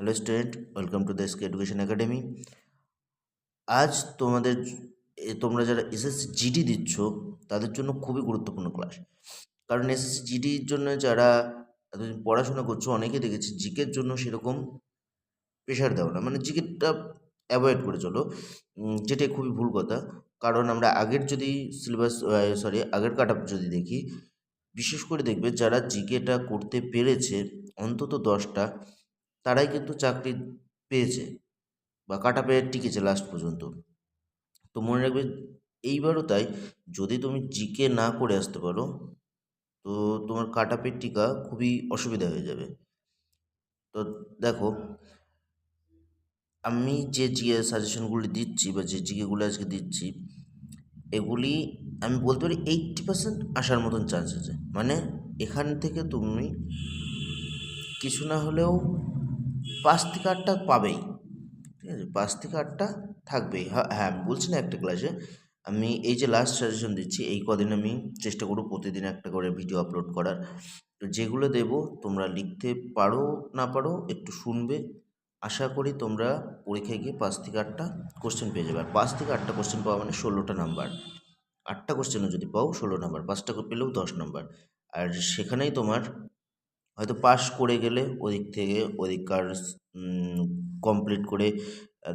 Hello student welcome to the SK education academy আজ তোমাদের তোমরা যারা এসএসসি জিডি দিচ্ছ, তাদের জন্য খুবই গুরুত্বপূর্ণ ক্লাস কারণ এসএসসি জিডির জন্য যারা এতদিন পড়াশোনা করছ অনেকে দেখেছি জিকের জন্য সেরকম প্রেশার দাও না। মানে জিকেরটা অ্যাভয়েড করে চলো। যেটা খুবই ভুল কথা। কারণ আমরা আগের যদি সিলেবাস সরি আগের কাট যদি দেখি, বিশেষ করে দেখবে যারা জিকেটা করতে পেরেছে, অন্তত দশটা তারাই কিন্তু চাকরি পেয়েছে বা কাটা পেয়ে টিকেছে লাস্ট পর্যন্ত। তো মনে রাখবে এইবারও তাই, যদি তুমি জিকে না করে আসতে পারো, তো তোমার কাটা পেয়ে টিকা খুবই অসুবিধা হয়ে যাবে। তো দেখো, আমি যে জিকে সাজেশনগুলি দিচ্ছি বা যে জিকেগুলো আজকে দিচ্ছি, এগুলি আমি বলতে পারি এইট্টি পার্সেন্ট আসার মতন চান্স আছে। মানে এখান থেকে তুমি কিছু না হলেও থেকে আটটা পাবেই। ঠিক আছে? পাঁচ থেকে থাকবেই। হ্যাঁ হ্যাঁ আমি বলছি না একটা ক্লাসে আমি এই যে লাস্ট সাজেশন দিচ্ছি, এই কদিন আমি চেষ্টা করব প্রতিদিন একটা করে ভিডিও আপলোড করার। তো যেগুলো দেবো, তোমরা লিখতে পারো, না পারো, একটু শুনবে। আশা করি তোমরা পরীক্ষায় গিয়ে পাঁচ থেকে আটটা কোশ্চেন পেয়ে যাবে। আর পাঁচ থেকে আটটা কোশ্চেন পাওয়া মানে ষোলোটা নাম্বার আটটা কোশ্চেনও যদি পাও, ষোলো নাম্বার পাঁচটা পেলেও দশ নাম্বার আর সেখানেই তোমার হয়তো পাস করে গেলে ওদিক থেকে ওদিককার কমপ্লিট করে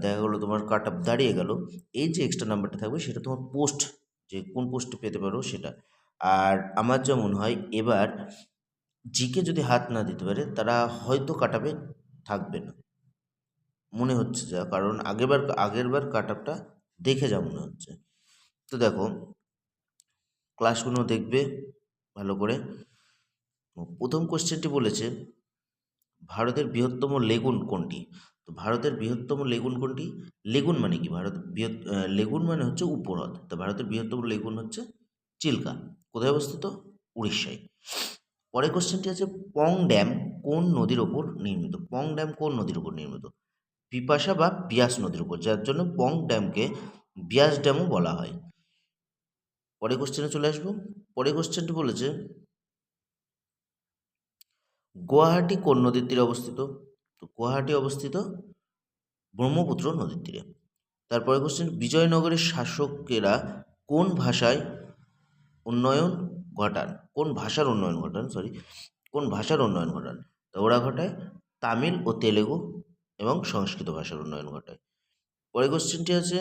দেখা গেলো তোমার কাট আপ দাঁড়িয়ে গেল। এই যে এক্সট্রা নাম্বারটা থাকবে সেটা তোমার পোস্ট যে কোন পোস্টে পেতে পারো সেটা। আর আমার যা মনে হয়, এবার জিকে যদি হাত না দিতে পারে, তারা হয়তো কাটাবে, থাকবে না। মনে হচ্ছে যা, কারণ আগেরবার আগেরবার কাট আপটা দেখে যা মনে হচ্ছে। তো দেখো ক্লাসগুলো দেখবে, ভালো করে। প্রথম কোশ্চেনটি বলেছে, ভারতের বৃহত্তম লেগুন কোনটি? তো ভারতের বৃহত্তম লেগুন কোনটি? লেগুন মানে কি? ভারত বৃহৎ লেগুন মানে হচ্ছে উপহ্রদ তো ভারতের বৃহত্তম লেগুন হচ্ছে চিল্কা। কোথায় অবস্থিত? উড়িষ্যায়। পরের কোশ্চেনটি আছে, পং ড্যাম কোন নদীর ওপর নির্মিত? পং ড্যাম কোন নদীর ওপর নির্মিত? পিপাসা বা বিয়াস নদীর উপর যার জন্য পং ড্যামকে বিয়াস ড্যামও বলা হয়। পরের কোশ্চেনে চলে আসব। পরের কোশ্চেনটি বলেছে গুয়াহাটি কোন নদীর তীরে অবস্থিত? তো গুয়াহাটি অবস্থিত ব্রহ্মপুত্র নদীর তীরে। তারপরে কোশ্চেন বিজয়নগরের শাসকেরা কোন ভাষায় উন্নয়ন ঘটান? কোন ভাষার উন্নয়ন ঘটান? সরি কোন ভাষার উন্নয়ন ঘটান? তো ওরা ঘটায় তামিল ও তেলেগু এবং সংস্কৃত ভাষার উন্নয়ন ঘটায়। পরের কোশ্চেনটি আছে,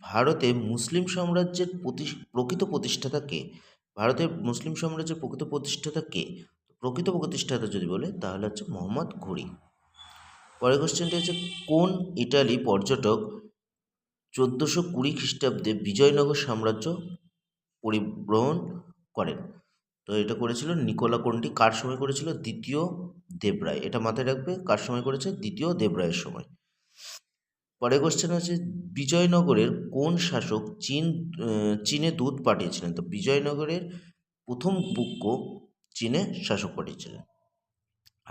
ভারতে মুসলিম সাম্রাজ্যের প্রতি, প্রকৃত প্রতিষ্ঠাতা কে? ভারতের মুসলিম সাম্রাজ্যের প্রকৃত প্রতিষ্ঠাতা কে? প্রকৃত প্রতিষ্ঠাতা যদি বলে, তাহলে হচ্ছে মোহাম্মদ ঘুরি। পরের কোশ্চেনটি হচ্ছে, কোন ইটালি পর্যটক চোদ্দোশো কুড়ি খ্রিস্টাব্দে বিজয়নগর সাম্রাজ্য পরিভ্রমণ করেন? তো এটা করেছিল নিকোলা কোনটি? কার সময় করেছিল? দ্বিতীয় দেবরায়। এটা মাথায় রাখবে, কার সময় করেছে? দ্বিতীয় দেবরায়ের সময়। পরের কোশ্চেন হচ্ছে, বিজয়নগরের কোন শাসক চীন চীনে দুধ পাঠিয়েছিলেন? তো বিজয়নগরের প্রথম বুক্ক চীনে শাসক পাঠিয়েছিলেন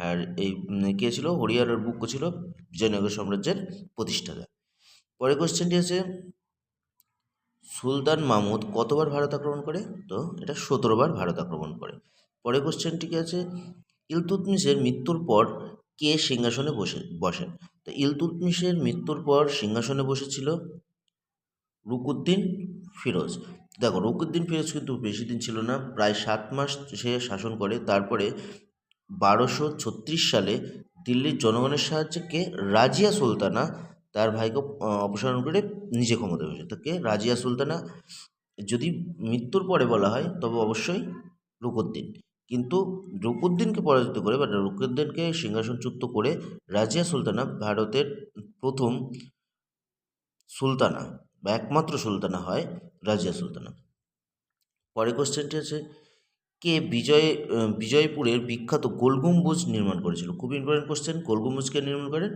আর এই কে ছিল? হরিয়ারের বুক্ক ছিল বিজয়নগর সাম্রাজ্যের প্রতিষ্ঠাতা। পরের কোশ্চেনটি আছে, সুলতান মাহমুদ কতবার ভারত আক্রমণ করে? তো এটা সতেরো বার ভারত আক্রমণ করে। পরের কোশ্চেনটি কি আছে ইলতুৎমিশের মৃত্যুর পর কে সিংহাসনে বসে, বসেন? তো ইলতুৎমিশের মৃত্যুর পর সিংহাসনে বসেছিল রুকুদ্দিন ফিরোজ। দেখো রুকুদ্দিন ফিরোজ কিন্তু বেশি দিন ছিল না, প্রায় সাত মাস সে শাসন করে। তারপরে বারোশো ছত্রিশ সালে দিল্লির জনগণের সাহায্যে কে? রাজিয়া সুলতানা তার ভাইকে অপসারণ করে নিজে ক্ষমতা বসে। তাকে রাজিয়া সুলতানা। যদি মৃত্যুর পরে বলা হয়, তবে অবশ্যই রুকুদ্দিন কিন্তু রুকুদ্দিনকে পরাজিত করে বা রুকুদ্দিনকে সিংহাসনচ্যুত করে রাজিয়া সুলতানা ভারতের প্রথম সুলতানা। বা একমাত্র সুলতানা হয় রাজিয়া সুলতানা। পরের কোশ্চেনটি আছে, কে বিজয় বিজয়পুরের বিখ্যাত গোল গম্বুজ নির্মাণ করেছিল? খুব ইম্পর্টেন্ট কোশ্চেন গোল গম্বুজকে নির্মাণ করেন?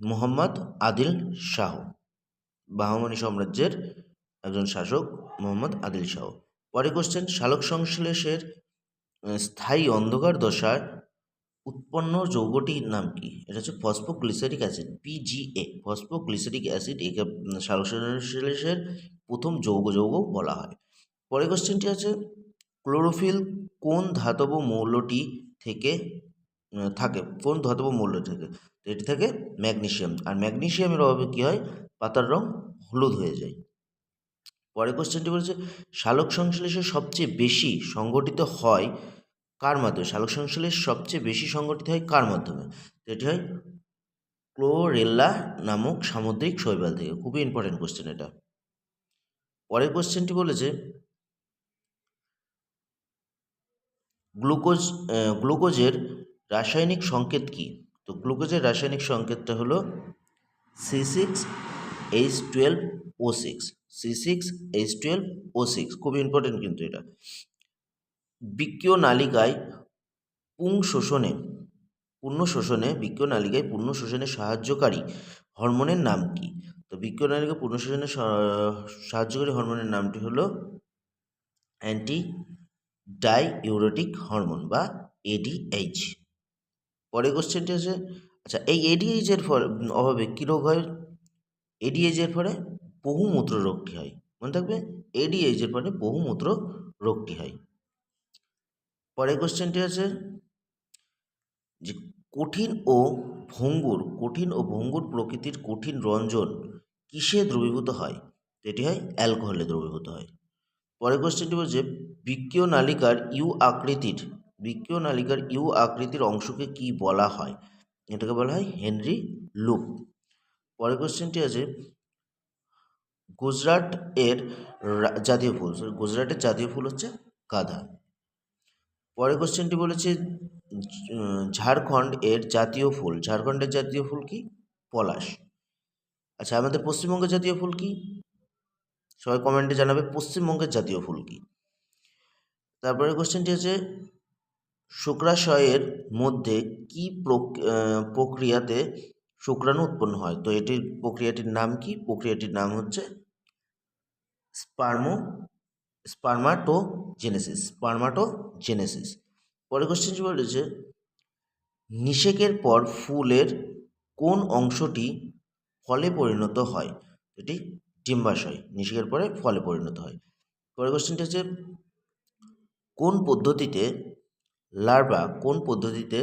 মোহাম্মদ আদিল শাহ বাহমানি সাম্রাজ্যের একজন শাসক মোহাম্মদ আদিল শাহ। পরে কোশ্চেন শালক সংশ্লেষের স্থায়ী অন্ধকার দশায় উৎপন্ন যৌগটির নাম কি? এটা হচ্ছে phosphoglyceric acid PGA phosphoglyceric acid একে শালক সংশ্লেষের প্রথম যৌগ যৌগ বলা হয়। পরের কোশ্চেনটি আছে ক্লোরোফিল কোন ধাতব মৌলটি থেকে থাকে? কোন ধাতব মৌল থেকে? এটি থাকে ম্যাগনেশিয়াম আর ম্যাগনেশিয়ামের অভাবে কী হয়? পাতার রং হলুদ হয়ে যায়। পরের কোশ্চেনটি বলেছে সালোক সংশ্লেষে সবচেয়ে বেশি সংগঠিত হয় কার মাধ্যমে? সালোক সংশ্লেষ সবচেয়ে বেশি সংগঠিত হয় কার মাধ্যমে? এটি হয় ক্লোরেল্লা নামক সামুদ্রিক শৈবাল থেকে। খুবই ইম্পর্টেন্ট কোশ্চেন এটা। পরের কোশ্চেনটি বলেছে, গ্লুকোজ গ্লুকোজের রাসায়নিক সংকেত কী? তো গ্লুকোজের রাসায়নিক সংকেতটা হলো C six H twelve O six C six H twelve O six খুব ইম্পর্টেন্ট কিন্তু এটা। বিক্রিয় নালিকায় পুং শোষণে পূর্ণ শোষণে, বিক্রিয় নালিকায় পূর্ণ শোষণে সাহায্যকারী হরমোনের নাম কি? তো বিক্রিয় নালিকায় পূর্ণ শোষণে সাহায্যকারী হরমোনের নামটি হলো অ্যান্টি ডাই ইউরোটিক হরমোন বা এডিএইচ পরের কোশ্চেনটি আছে আচ্ছা এই এডিএইচ এর ফলে, অভাবে কী রোগ হয়? এডিএইচ এর ফলে বহুমূত্র রোগটি হয়? মনে থাকবে এডিএইচ এর ফলে বহুমূত্র রোগটি হয়? পরের কোশ্চেনটি আছে যে কঠিন ও ভঙ্গুর, কঠিন ও ভঙ্গুর প্রকৃতির কঠিন রঞ্জন কিসে দ্রবীভূত হয়? এটি হয় অ্যালকোহলে দ্রবীভূত হয়। পরের কোশ্চেনটি বলছে বৃক্কীয় নালিকার ইউ আকৃতির, বিক্রিয় নালিকার ইউ আকৃতির অংশকে কি বলা হয়? এটাকে বলা হয় হেনরি লুপ। পরের কোশ্চেনটি আছে, গুজরাট এর জাতীয় ফুল গুজরাটের জাতীয় ফুল হচ্ছে গাধা পরের কোশ্চেনটি বলেছে ঝাড়খণ্ড এর জাতীয় ফুল। ঝাড়খণ্ডের জাতীয় ফুল কি? পলাশ। আচ্ছা আমাদের পশ্চিমবঙ্গের জাতীয় ফুল কি? সবাই কমেন্টে জানাবে, পশ্চিমবঙ্গের জাতীয় ফুল কি? তারপরে কোশ্চেনটি আছে শুক্রাশয়ের মধ্যে কি প্রক- প্রক্রিয়াতে শুক্রাণু উৎপন্ন হয়? তো এটির প্রক্রিয়াটির নাম কি? প্রক্রিয়াটির নাম হচ্ছে স্পার্মো স্পার্মাটোজেনেসিস স্পার্মাটোজেনেসিস পরের কোশ্চেনটি বলেছে নিষেকের পর ফুলের কোন অংশটি ফলে পরিণত হয়? এটি ডিম্বাশয়, নিষেকের পরে ফলে পরিণত হয়। পরের কোশ্চেনটি হচ্ছে, কোন পদ্ধতিতে লার্ভা কোন পদ্ধতিতে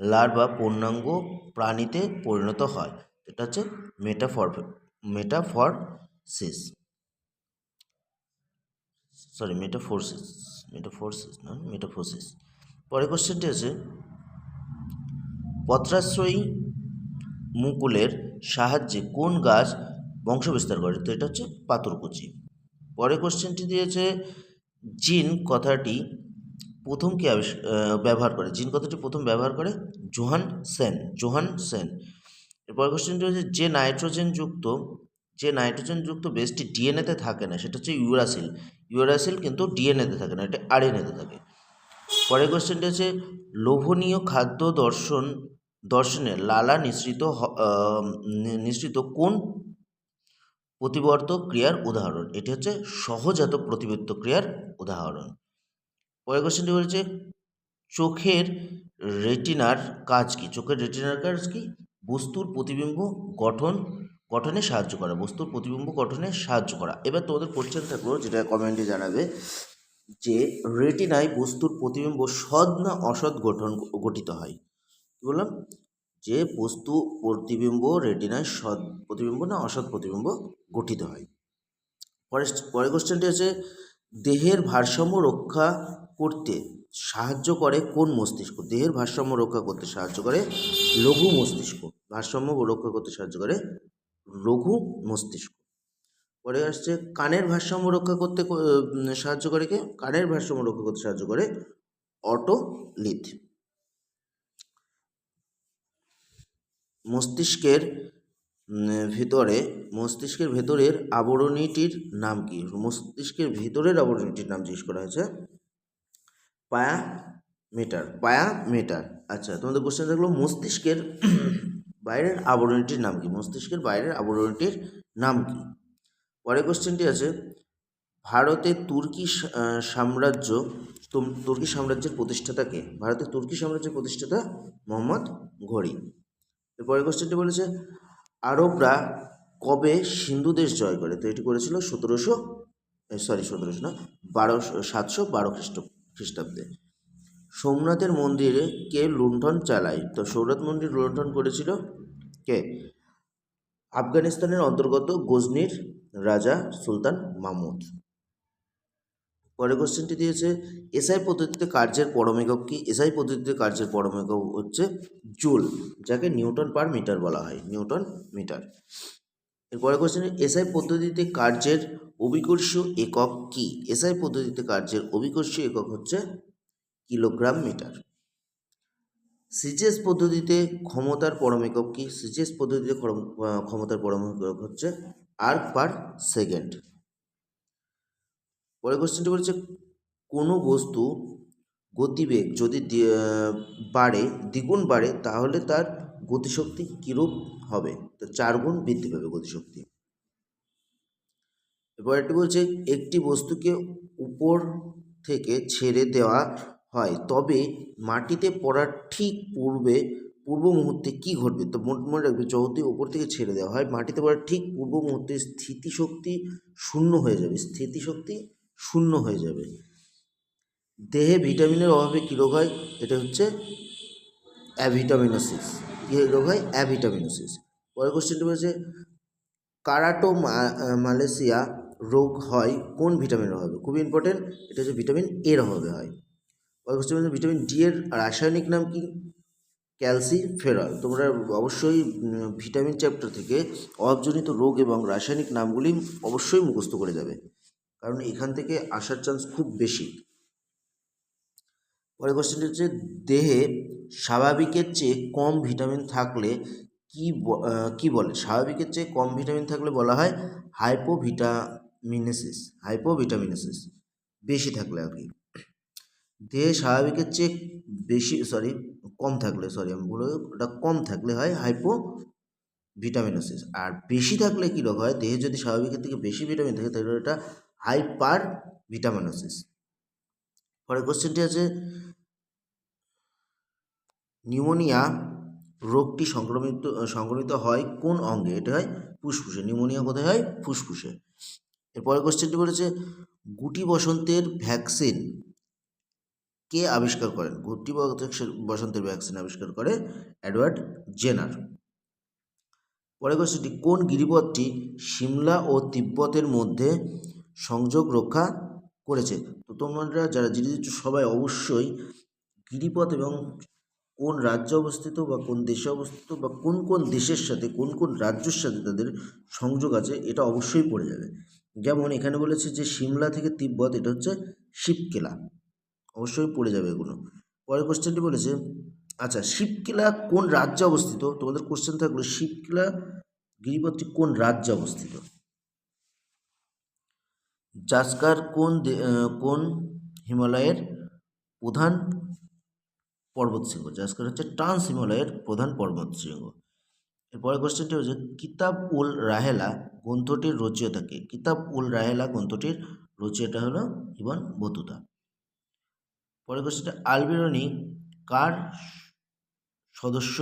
লার্ভা পূর্ণাঙ্গ প্রাণীতে পরিণত হয়? এটা হচ্ছে মেটাফর মেটাফরসিস সরি মেটাফোরসিস মেটাফোরসিস না মেটাফোরসিস পরের কোশ্চেনটি আছে পত্রাশ্রয়ী মুকুলের সাহায্যে কোন গাছ বংশ বিস্তার করে? তো এটা হচ্ছে পাথরকুচি। পরের কোশ্চেনটি দিয়েছে, জিন কথাটি প্রথম কে ব্যবহার করে? জিন কথাটি প্রথম ব্যবহার করে জোহান সেন জোহান সেন। এরপর কোশ্চেনটি হচ্ছে, যে নাইট্রোজেন যুক্ত যে নাইট্রোজেন যুক্ত বেসটি ডিএনএতে থাকে না, সেটা হচ্ছে ইউরাসিল ইউরাসিল কিন্তু ডিএনএতে থাকে না, এটা আরএনএতে থাকে। পরের কোশ্চেনটি হচ্ছে, লোভনীয় খাদ্য দর্শন, দর্শনে লালা নিঃসৃত নিঃসৃত কোন প্রতিবর্ত ক্রিয়ার উদাহরণ? এটি হচ্ছে সহজাত প্রতিবর্ত ক্রিয়ার উদাহরণ। পরের কোশ্চেনটি বলছে, চোখের রেটিনার কাজ কি? চোখের রেটিনার কাজ কি? বস্তুর প্রতিবিম্ব গঠন গঠনে সাহায্য করা, বস্তুর প্রতিবিম্ব গঠনে সাহায্য করা। এবার তোমাদের কোশ্চেন থাকল যেটা কমেন্টে জানাবে যে রেটিনায় বস্তুর প্রতিবিম্ব সৎ না অসৎ গঠন গঠিত হয়? কি বললাম? যে বস্তু প্রতিবিম্ব রেটিনায় সৎ প্রতিবিম্ব না অসৎ প্রতিবিম্ব গঠিত হয়। পরের পরের কোশ্চেনটি হচ্ছে, দেহের ভারসাম্য রক্ষা করতে সাহায্য করে কোন মস্তিষ্ক? দেহের ভারসাম্য রক্ষা করতে সাহায্য করে লঘু মস্তিষ্ক। ভারসাম্য রক্ষা করতে সাহায্য করে লঘু মস্তিষ্ক। পরে আসছে কানের ভারসাম্য রক্ষা করতে সাহায্য করে কে? কানের ভারসাম্য রক্ষা করতে সাহায্য করে অটোলিথ। মস্তিষ্কের উম, ভিতরে মস্তিষ্কের ভেতরের আবরণীটির নাম কি? মস্তিষ্কের ভিতরের আবরণীটির নাম জিজ্ঞেস করা হয়েছে। পায়া মিটার পায়া মিটার আচ্ছা তোমাদের কোশ্চেন থাকল মস্তিষ্কের বাইরের আবরণীটির নাম কি? মস্তিষ্কের বাইরের আবরণীটির নাম কি? পরের কোশ্চেনটি আছে, ভারতে তুর্কি সাম্রাজ্য তুর্কি সাম্রাজ্যের প্রতিষ্ঠাতাকে ভারতের তুর্কি সাম্রাজ্যের প্রতিষ্ঠাতা মোহাম্মদ ঘড়ি। এরপরের কোশ্চেনটি বলেছে, আরবরা কবে সিন্ধু দেশ জয় করে? তো এটি করেছিল সতেরোশো সরি সতেরোশো না, বারোশো, সাতশো বারো খ্রিস্ট, খ্রিস্টাব্দে। সোমনাথের মন্দিরে কে লুণ্ঠন চালায়? তো সোমনাথ মন্দির লুণ্ঠন করেছিল কে? আফগানিস্তানের অন্তর্গত গজনির রাজা সুলতান মাহমুদ পরের কোশ্চেনটি দিয়েছে, এসআই পদ্ধতিতে কার্যের পরম একক কি? এসআই পদ্ধতিতে কার্যের পরম একক হচ্ছে জুল, যাকে নিউটন পার মিটার বলা হয়, নিউটন মিটার। এরপরে কোশ্চেন এসআই পদ্ধতিতে কার্যের অভিকর্ষীয় একক কি? এসআই পদ্ধতিতে কার্যের অভিকর্ষীয় একক হচ্ছে কিলোগ্রাম মিটার। সিজিএস পদ্ধতিতে ক্ষমতার পরম একক কি? সিজিএস পদ্ধতিতে ক্ষম- ক্ষমতার পরম একক হচ্ছে আর্ক পার সেকেন্ড পরের কোশ্চেনটি বলেছে, কোনো বস্তু গতিবেগ যদি বাড়ে, দ্বিগুণ বাড়ে, তাহলে তার গতিশক্তি কীরূপ হবে? তো চার গুণ বৃদ্ধি পাবে গতিশক্তি। এরপর একটি বলছে, একটি বস্তুকে উপর থেকে ছেড়ে দেওয়া হয়, তবে মাটিতে পড়ার ঠিক পূর্বে, পূর্ব মুহূর্তে কি ঘটবে? তো মনে মনে রাখবে যদি উপর থেকে ছেড়ে দেওয়া হয়। মাটিতে পড়ার ঠিক পূর্ব মুহূর্তে স্থিতিশক্তি শূন্য হয়ে যাবে। স্থিতিশক্তি শূন্য হয়ে যাবে। দেহে ভিটামিনের অভাবে কী রোগ হয়? এটা হচ্ছে অ্যাভিটামিনোসিস কী রোগ হয়? অ্যাভিটামিনোসিস পরের কোশ্চেনটি বলেছে কারাটো মালয়েশিয়া রোগ হয় কোন ভিটামিনের অভাবে? খুবই ইম্পর্টেন্ট এটা হচ্ছে ভিটামিন এর অভাবে হয়। ভিটামিন ডি এর রাসায়নিক নাম কি? ক্যালসিফেরল তোমরা অবশ্যই ভিটামিন চ্যাপ্টার থেকে অভাবজনিত রোগ এবং রাসায়নিক নামগুলি অবশ্যই মুখস্থ করে যাবে। কারণ এখান থেকে আসার চান্স খুব বেশি। পরের কোশ্চেনটি হচ্ছে, দেহে স্বাভাবিকের চেয়ে কম ভিটামিন থাকলে কি কি বলে? স্বাভাবিকের চেয়ে কম ভিটামিন থাকলে বলা হয় হাইপোভিটামিনেসিস হাইপোভিটামিনেসিস বেশি থাকলে আর কি। দেহে স্বাভাবিকের চেয়ে বেশি সরি কম থাকলে সরি আমি বলে ওটা কম থাকলে হয় হাইপো ভিটামিনোসিস আর বেশি থাকলে কী রোগ হয়? দেহে যদি স্বাভাবিকের থেকে বেশি ভিটামিন থাকে, তাহলে এটা হাইপার ভিটামিনোসিস পরের কোশ্চেনটি আছে নিউমোনিয়া রোগটি সংক্রমিত সংক্রমিত হয় কোন অঙ্গে? এটা হয় ফুসফুসে। নিউমোনিয়া কোথায় হয়? ফুসফুসে। এরপরের কোশ্চেনটি বলেছে, গুটি বসন্তের ভ্যাকসিন কে আবিষ্কার করেন? গুটি বসন্তের- ভ্যাকসিন আবিষ্কার করে অ্যাডওয়ার্ড জেনার। পরের কোশ্চেনটি কোন গিরিপথটি সিমলা ও তিব্বতের মধ্যে সংযোগ রক্ষা করেছে? তো তোমরা যারা জিডি দিচ্ছ সবাই অবশ্যই গিরিপথ এবং কোন রাজ্যে অবস্থিত বা কোন দেশে অবস্থিত বা কোন কোন দেশের সাথে, কোন কোন রাজ্যের সাথে তাদের সংযোগ আছে, এটা অবশ্যই পড়ে যাবে। যেমন এখানে বলেছে যে সিমলা থেকে তিব্বত, এটা হচ্ছে শিবকেলা। অবশ্যই পড়ে যাবে এগুলো। পরের কোশ্চেনটি বলেছে আচ্ছা শিবকেলা কোন রাজ্যে অবস্থিত? তোমাদের কোশ্চেন থাকল, শিবকেলা গিরিপথটি কোন রাজ্যে অবস্থিত? জাসকার কোন কোন হিমালয়ের প্রধান পর্বত পর্বতশৃঙ্গ জাসকার হচ্ছে ট্রান্স হিমালয়ের প্রধান পর্বত পর্বতশৃঙ্গ এরপরে কোশ্চেনটি হচ্ছে, কিতাব উল রাহেলা গ্রন্থটির রচয়িতাকে কিতাব উল রাহেলা গ্রন্থটির রচয়িতা হলো ইবন বতুতা। পরের কোশ্চেনটা আলবেরনি কার সদস্য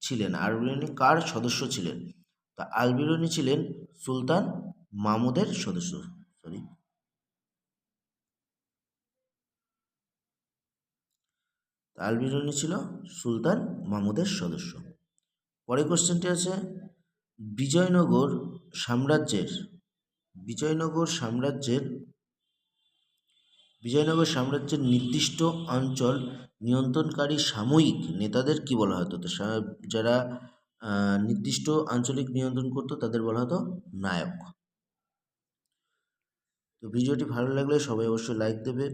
ছিলেন? আলবেরনি কার সদস্য ছিলেন? তা আলবেরনি ছিলেন সুলতান মামুদের সদস্য সরি আলবেরনি ছিল সুলতান মামুদের সদস্য। পরের কোশ্চেনটি আছে, বিজয়নগর সাম্রাজ্যের বিজয়নগর সাম্রাজ্যের বিজয়নগর সাম্রাজ্যের নির্দিষ্ট অঞ্চল নিয়ন্ত্রণকারী সাময়িক নেতাদের কি বলা হতো? তো যারা নির্দিষ্ট আঞ্চলিক নিয়ন্ত্রণ করতো তাদের বলা হতো নায়ক। তো ভিডিওটি ভালো লাগলে সবাই অবশ্যই লাইক দেবে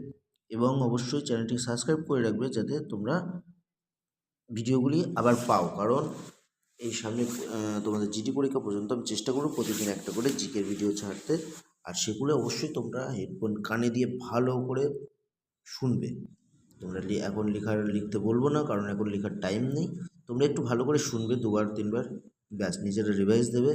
এবং অবশ্যই চ্যানেলটি সাবস্ক্রাইব করে রাখবে যাতে তোমরা ভিডিওগুলি আবার পাও। কারণ এই সামনে তোমাদের জিডি পরীক্ষা পর্যন্ত আমি চেষ্টা করব প্রতিদিন একটা করে জিকের ভিডিও ছাড়তে। আর সেগুলো অবশ্যই তোমরা হেডফোন কানে দিয়ে ভালো করে শুনবে। তোমরা এখন লেখার লিখতে বলব না, কারণ এখন লেখার টাইম নেই। তোমরা একটু ভালো করে শুনবে, দুবার, তিনবার, ব্যাস, নিজেরা রিভাইজ দেবে।